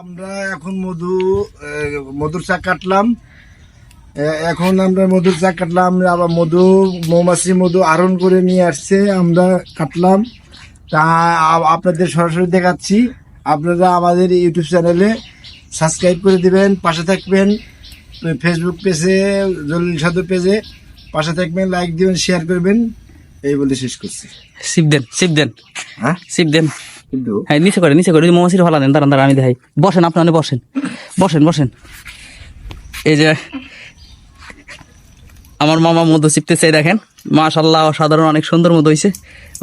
আমরা এখন মধু মধুর চা কাটলাম। এখন আমরা মধুর চা কাটলাম আবার মধু মৌমাছি মধু আহরণ করে নিয়ে আসছে আমরা কাটলাম। তা আপনাদের সরাসরি দেখাচ্ছি। আপনারা আমাদের ইউটিউব চ্যানেলে সাবস্ক্রাইব করে দিবেন পাশে থাকবেন ফেসবুক পেজে জলিল সাধু পেজে পাশে থাকবেন লাইক দিবেন শেয়ার করবেন। এই বলে শেষ করছি। সিপ দেন সিপ দেন। হ্যাঁ? সিপ দেন। কিন্তু হ্যাঁ নিচে করে নিচে করে মৌমাছির ভালো দেন দাঁড়ান দাঁড়ান আমি দেখাই। বসেন আপনি অনেক বসেন। বসেন বসেন। এই যে আমার মামা মধু চিপতেছে এই দেখেন। মাশাল্লাহ সাধারণ অনেক সুন্দর মধু হয়েছে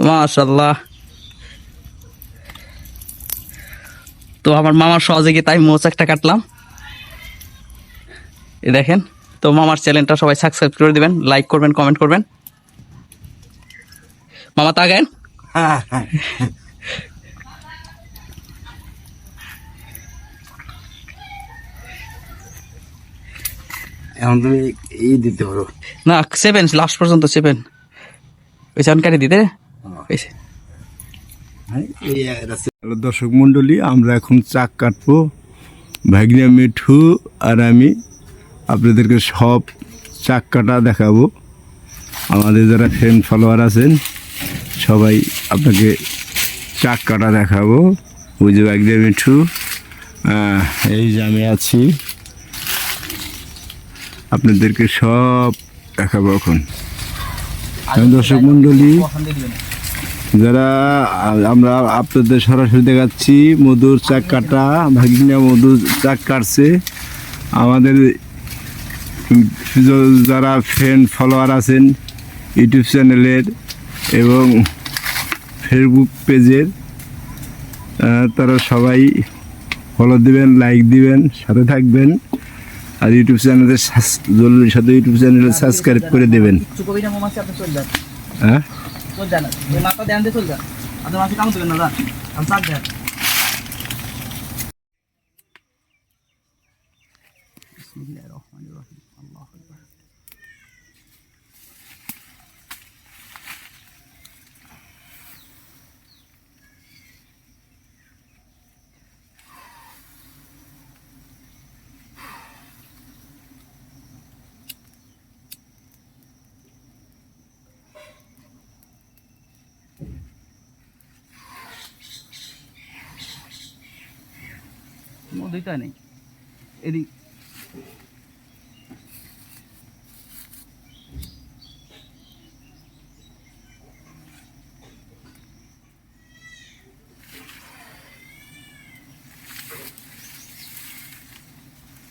মাশাল্লাহ তো আমার মামার সহযোগে তাই মোচ একটা কাটলাম। এই দেখেন তো মামার চ্যানেলটা সবাই সাবস্ক্রাইব করে দিবেন লাইক করবেন কমেন্ট করবেন। মামা তাগেন এখন তুমি এই দিতে পারো। না সেভেন লাস্ট পর্যন্ত সেভেন ওই চানকারি দিতে? ওই যে। হ্যালো দর্শক মণ্ডলী আমরা এখন চাক কাটবো। ভাগ্নে মিঠু আর আমি আপনাদেরকে সব চাক কাটা দেখাবো। আমাদের যারা ফ্রেন্ড ফলোয়ার আছেন সবাই আপনাকে চাক কাটা দেখাবো। ওই যে ভাগ্নে মিঠু। এই যে আমি আছি। আপনাদেরকে সব দেখাবো এখন। দর্শক মণ্ডলী যারা আমরা আপনাদের সরাসরি দেখাচ্ছি মধুর চাক কাটা ভাগিনা মধুর চাক কাটছে। আমাদের যারা ফ্রেন্ড ফলোয়ার আছেন ইউটিউব চ্যানেলের এবং ফেসবুক পেজের তারা সবাই ফলো দিবেন লাইক দিবেন সাথে থাকবেন। আর ইউটিউব চ্যানেলে জরুরি সাথে ইউটিউব চ্যানেলে সাবস্ক্রাইব করে দেবেন। হ্যাঁ চলে যান আপনার মাছি কাম দেবেন না যান আমি চাপ দেন দুইটা নেই। এদিক।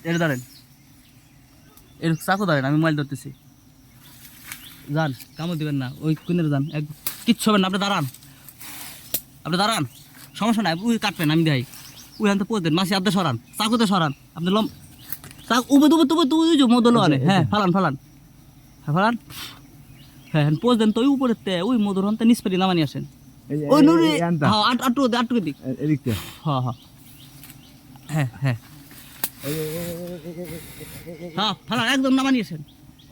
এটা দাঁড়েন। এর চাকু দাঁড়েন, আমি মোবাইল ধরতেছি। যান, কামড় দিবেন না, ওই কোনের যান। এক কিচ্ছু হবেন না, আপনি দাঁড়ান। আপনি দাঁড়ান, সমস্যা নাই উই কাটবেন, আমি দেখাই। উই হাতে পোষ দেন মাসি আপনি সরান চাকুতে সরান আপনি লম চাক উবে তুবে তুই যে মদল আনে হ্যাঁ ফালান ফালান হ্যাঁ ফালান হ্যাঁ হ্যাঁ পোষ দেন তো ওই উপরে তে ওই মধুর হন্তে নিষ্পেরি নামানি আসেন ওই নুরি হ্যাঁ আট আটটু দে আটটু দিক এদিকটা হ্যাঁ হ্যাঁ হ্যাঁ হ্যাঁ হ্যাঁ ফালান একদম নামানি আসেন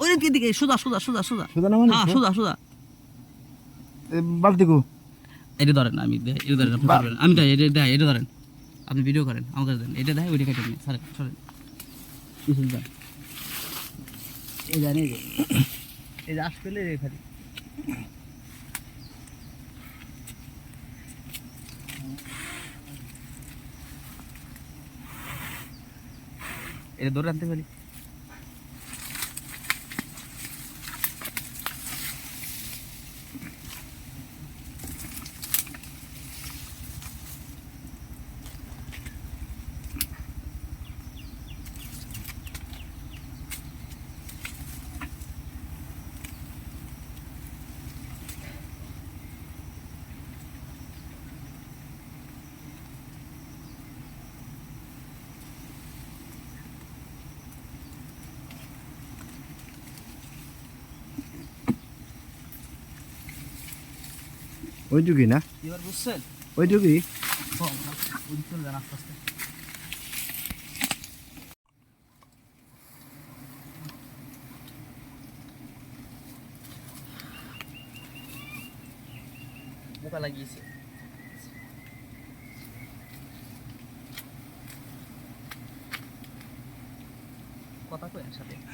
ওই দিকে দিকে সোজা সোজা সোজা সোজা সোজা নামানি হ্যাঁ সোজা সোজা বালতিকু এটা ধরেন আমি এটা ধরেন আপনি আমি এটা ধরেন আপনি ভিডিও করেন আমার কাছে দেন। এটা দেয় ওইটা কেটে নিন সরেন সরেন। পিছন যান এই জানি এই যে। আসলে রে এটা ধরে আনতে পারি? ওই যুগি না? ওই যুগি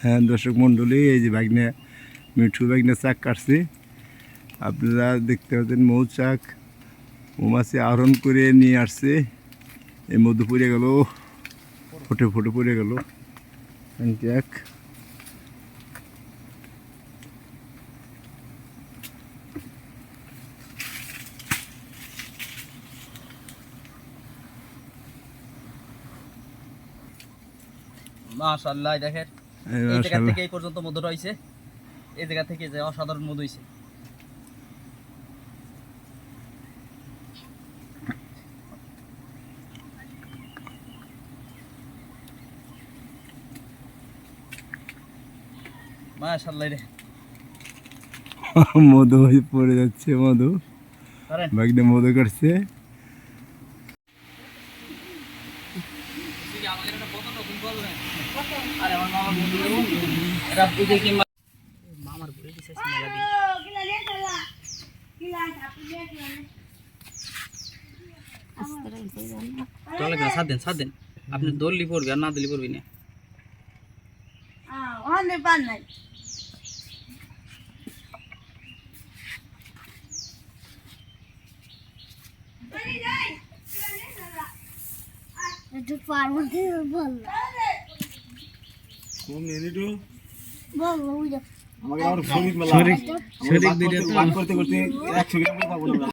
হ্যাঁ দর্শক মন্ডলী এই যে ভাগ্নে মিঠু ভাগ্নে চাক কাটছি। আপনারা দেখতে পাচ্ছেন মৌচাক মৌমাছি আহরণ করে নিয়ে আসছে। এই মধু পড়ে গেল ফুটে ফুটে পড়ে গেল। এক। মাশাআল্লাহ দেখেন। এই জায়গা থেকে এই পর্যন্ত মধু রয়েছে। এই জায়গা থেকে যে অসাধারণ মধু হইছে মাশাআল্লাহ রে। মধু হয়ে পড়ে যাচ্ছে মধু। করেন মধু কাটছে। আরে আমার মামা বন্ধু এটা বুঝে কি মামার ঘুরে দিছে মেলা দিন চলে গেল সাত দিন সাত দিন। আপনি দললি পড়বি আর না দিলি পড়বি না পার্বতী বল বল বুঝো আমাকে আমার শরীর মেলা। শরীর করতে করতে একশো গ্রাম পাবো না